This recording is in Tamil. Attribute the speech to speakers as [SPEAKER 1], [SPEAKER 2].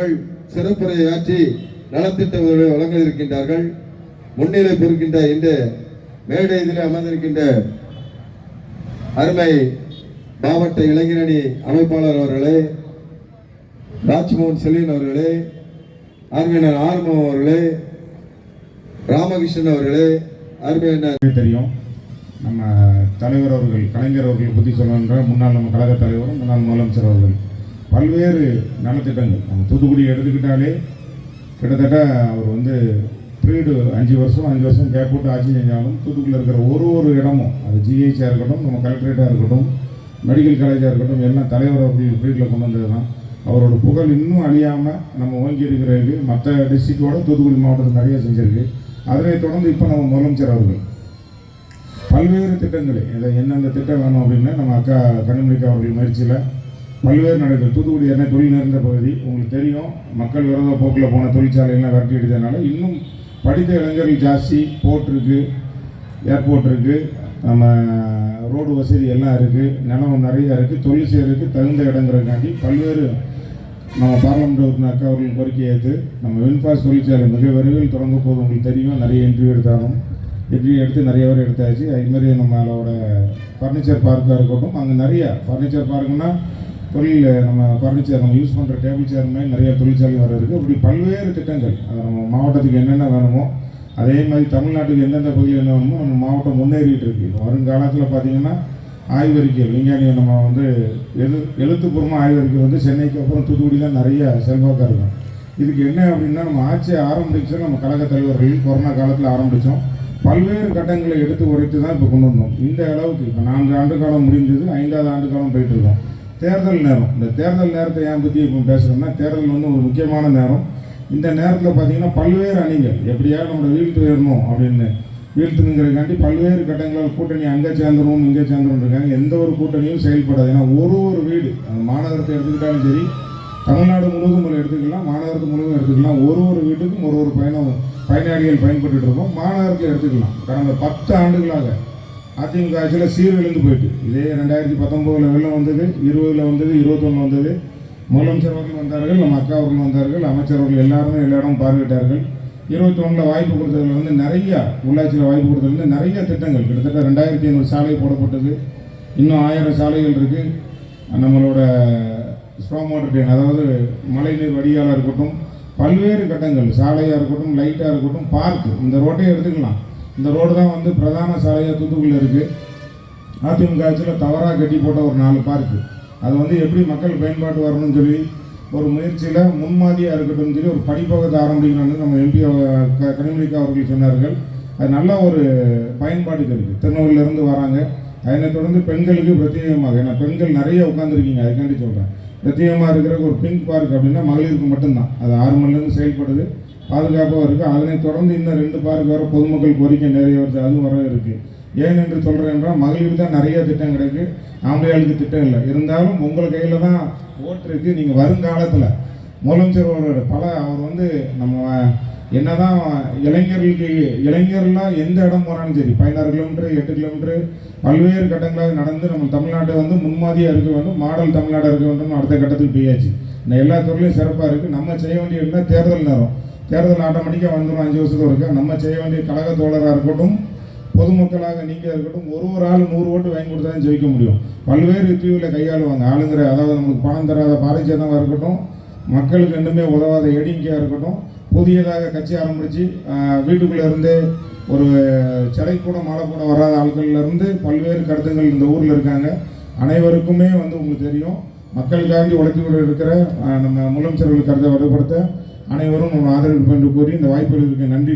[SPEAKER 1] அவர்கள் சிறப்புரையாற்றி நலத்திட்ட உதவிகளை வழங்க இருக்கின்றார்கள் முன்னிலை பொறுக்கின்ற இந்த மேடையிலே அமர்ந்திருக்கின்ற அருமை மாவட்ட இளைஞரணி அமைப்பாளர் அவர்களே ராஜ்மோகன் செல்வன் அவர்களே அருமையினர் ஆர்மம் அவர்களே ராமகிருஷ்ணன் அவர்களே அருமையினர்
[SPEAKER 2] தெரியும் நம்ம தலைவர் அவர்கள் கலைஞர் அவர்கள் பற்றி சொல்லணுன்ற முன்னாள் நம்ம கழக தலைவரும் முன்னாள் முதலமைச்சர் அவர்கள் பல்வேறு நலத்திட்டங்கள். நம்ம தூத்துக்குடி எடுத்துக்கிட்டாலே கிட்டத்தட்ட அவர் வந்து பீரியடு அஞ்சு வருஷம் அஞ்சு வருஷம் கேப் போட்டு ஆட்சி செஞ்சாலும் தூத்துக்குடியில் இருக்கிற ஒரு ஒரு இடமும் அது ஜிஹெச்சாக இருக்கட்டும் நம்ம கலெக்டரேட்டாக இருக்கட்டும் மெடிக்கல் காலேஜாக இருக்கட்டும் எல்லாம் தலைவர் அவர்கள் பீரியடில் கொண்டு வந்தது தான் அவரோட புகழ் இன்னும் அழியாமல் நம்ம ஓங்கி இருக்கிறதுக்கு மற்ற டிஸ்ட்ரிக்டோட தூத்துக்குடி மாவட்டத்தில் நிறைய செஞ்சிருக்கு. அதனை தொடர்ந்து இப்போ நம்ம முதலமைச்சர் அவர்கள் பல்வேறு திட்டங்களை இதை எந்தெந்த திட்டம் வேணும் அப்படின்னு நம்ம அக்கா கனிமொழிக்கா அவர்கள் முயற்சியில் பல்வேறு நடக்குது தூத்துக்குடி என்ன தொழில் நிறைந்த பகுதி உங்களுக்கு தெரியும். மக்கள் விரோத போக்கில் போன தொழிற்சாலைகள்லாம் விரட்டி எடுத்ததுனால இன்னும் படித்த இளைஞர்கள் ஜாஸ்தி போர்ட் இருக்குது ஏர்போர்ட் இருக்குது நம்ம ரோடு வசதி எல்லாம் இருக்குது நிலம் நிறைய இருக்குது தொழில் செய்கிறதுக்கு தகுந்த இடங்கிறதுக்காண்டி பல்வேறு நம்ம பார்லமெண்ட் உறுப்பினர் அக்கா அவர்கள் கோரிக்கை ஏற்று நம்ம வின்பாஸ் தொழிற்சாலை மிக விரைவில் தொடங்க போது உங்களுக்கு தெரியும் நிறைய இன்டர்வியூ எடுத்தாலும். இன்டர்வியூ எடுத்து நிறைய பேர் எடுத்தாச்சு. அதுமாரி நம்மளோட ஃபர்னிச்சர் பார்க்காக இருக்கட்டும் அங்கே நிறைய ஃபர்னிச்சர் பார்க்குன்னா தொழில் நம்ம ஃபர்னிச்சர் நம்ம யூஸ் பண்ணுற டேபிள் சேர் மாதிரி நிறைய தொழிற்சாலை வர இருக்குது இப்படி பல்வேறு திட்டங்கள். அது நம்ம மாவட்டத்துக்கு என்னென்ன வேணுமோ அதே மாதிரி தமிழ்நாட்டுக்கு எந்தெந்த பகுதியில் என்ன வேணுமோ நம்ம மாவட்டம் முன்னேறிட்டு இருக்கு. வருங்காலத்தில் பார்த்தீங்கன்னா ஆய்வறிக்கை விஞ்ஞானிகள் நம்ம வந்து எழு எழுத்துப்பூர்வமாக ஆய்வறிக்கை வந்து சென்னைக்கு அப்புறம் தூத்துக்குடியில் நிறைய செல்வாக்காக இருக்கும். இதுக்கு என்ன அப்படின்னா நம்ம ஆட்சியை ஆரம்பித்தோம் நம்ம கழக தலைவர்கள் கொரோனா காலத்தில் ஆரம்பித்தோம் பல்வேறு கட்டங்களை எடுத்து உரைத்து தான் இப்போ கொண்டு வந்தோம். இந்த அளவுக்கு இப்போ நான்கு ஆண்டு காலம் முடிஞ்சது ஐந்தாவது ஆண்டு காலம் போயிட்டு இருக்கோம். தேர்தல் நேரம். இந்த தேர்தல் நேரத்தை ஏன் பற்றி இப்போ பேசுகிறோம்னா தேர்தல் வந்து ஒரு முக்கியமான நேரம். இந்த நேரத்தில் பார்த்தீங்கன்னா பல்வேறு அணிகள் எப்படியாவது நம்மளை வீழ்த்து ஏறணும் அப்படின்னு வீழ்த்துங்கிறதுக்காண்டி பல்வேறு கட்டங்களால் கூட்டணி அங்கே சேர்ந்துடும் இங்கே சேர்ந்துடும் இருக்காங்க எந்த ஒரு கூட்டணியும் செயல்படாது. ஏன்னா ஒரு ஒரு வீடு அந்த மாநகரத்தை எடுத்துக்கிட்டாலும் சரி தமிழ்நாடு முழுவதும் எடுத்துக்கலாம் மாநகரத்து முழுவதும் எடுத்துக்கலாம். ஒரு ஒரு வீட்டுக்கும் ஒரு ஒரு பயணம் பயனாளிகள் பயன்பட்டு இருக்கோம். மாநகரத்தில் எடுத்துக்கலாம். கடந்த பத்து ஆண்டுகளாக அதிமுக ஆட்சியில் சீர்விழுந்து போயிட்டு. இதே ரெண்டாயிரத்தி பத்தொம்போதில் வெள்ளம் வந்தது இருபதில் வந்தது இருபத்தொன்று வந்தது. முதலமைச்சர் அவர்கள் வந்தார்கள் நம்ம அக்கா அவர்கள் வந்தார்கள் அமைச்சர்கள் எல்லாருமே எல்லா இடமும் பார்வையிட்டார்கள். இருபத்தி ஒன்றில் வாய்ப்பு கொடுத்ததுல வந்து நிறைய உள்ளாட்சியில் வாய்ப்பு கொடுத்ததுலேருந்து நிறைய திட்டங்கள். கிட்டத்தட்ட ரெண்டாயிரத்தி ஐநூறு சாலை போடப்பட்டது. இன்னும் ஆயிரம் சாலைகள் இருக்குது நம்மளோட ஸ்ட்ராங் வாட்டர் டேன் அதாவது மழைநீர் வடிகாலாக இருக்கட்டும் பல்வேறு கட்டங்கள் சாலையாக இருக்கட்டும் லைட்டாக இருக்கட்டும் பார்க்கு இந்த ரோட்டையை எடுத்துக்கலாம். இந்த ரோடு தான் வந்து பிரதான சாலையாக தூத்துக்குடியில் இருக்குது அதிமுக ஆட்சியில் தவறாக கட்டி போட்ட ஒரு நாலு பார்க்கு. அது வந்து எப்படி மக்கள் பயன்பாட்டு வரணும்னு சொல்லி ஒரு முயற்சியில் முன்மாதிரியாக இருக்கட்டும்னு சொல்லி ஒரு படிப்பகத்தை ஆரம்பிக்கணும்னு நம்ம எம்பி கனிமொழிக்கா அவர்கள் சொன்னார்கள். அது நல்ல ஒரு பயன்பாட்டுக்கு இருக்குது திருநெல்வேலியிலேருந்து வராங்க. அதனைத் தொடர்ந்து பெண்களுக்கு பிரத்யேகமாக ஏன்னா பெண்கள் நிறைய உட்காந்துருக்கீங்க அதுக்காண்டி சொல்கிறேன் பிரத்யேகமாக இருக்கிற ஒரு பிங்க் பார்க் அப்படின்னா மகளிருக்கு மட்டும்தான். அது ஆறு மணிலேருந்து செயல்படுது. பாதுகாப்பாக இருக்குது அதனைத் தொடர்ந்து இன்னும் ரெண்டு பார்க் வர பொதுமக்கள் கோரிக்கை நிறைய வருது அதுவும் வர இருக்குது ஏன் என்று சொல்கிறேன் என்றால் மகளிர் தான் நிறைய திட்டம் கிடைக்கு. ஆம்பளையாளுக்கு திட்டம் இல்லை. இருந்தாலும் உங்கள் கையில் தான் ஓட்டு இருக்குது நீங்கள் வருங்காலத்தில் முதலமைச்சர் அவரோட பல அவர் வந்து நம்ம என்னதான் இளைஞர்களுக்கு இளைஞர்லாம் எந்த இடம் போனாலும் சரி பதினாறு கிலோமீட்டர் எட்டு கிலோமீட்டர் பல்வேறு கட்டங்களாக நடந்து நம்ம தமிழ்நாட்டை வந்து முன்மாதிரியாக இருக்க வேண்டும் மாடல் தமிழ்நாடாக இருக்க வேண்டும் அடுத்த கட்டத்துக்கு போயாச்சு. இந்த எல்லா துறையிலும் சிறப்பாக இருக்குது நம்ம செய்ய வேண்டிய இருந்தால் தேர்தல் நேரம். தேர்தல் ஆட்டோமேட்டிக்காக வந்துடும் அஞ்சு வருஷத்துக்கு இருக்கா நம்ம செய்ய வேண்டிய கழக தோழராக இருக்கட்டும் பொதுமக்களாக நீங்கள் இருக்கட்டும் ஒரு ஒரு ஆள் நூறு ஓட்டு வாங்கி கொடுத்தா தான் ஜெயிக்க முடியும். பல்வேறு தீவுகளை கையாளுவாங்க. ஆளுங்கிற அதாவது நம்மளுக்கு பணம் தராத பாரதியமாக இருக்கட்டும் மக்களுக்கு ரெண்டுமே உதவாத எடிங்கியாக இருக்கட்டும் புதியதாக கட்சி ஆரம்பித்து வீட்டுக்குள்ளேருந்தே ஒரு சிலை கூட மாலை கூட வராத ஆட்கள்லேருந்து பல்வேறு கருத்துங்கள் இந்த ஊரில் இருக்காங்க. அனைவருக்குமே வந்து உங்களுக்கு தெரியும். மக்களுக்காண்டி உழைத்து கொண்டு இருக்கிற நம்ம முதலமைச்சர்கள் கருத்தை வலுப்படுத்த அனைவரும் நம்ம ஆதரவு என்று கூறி இந்த வாய்ப்புகளுக்கு நன்றி.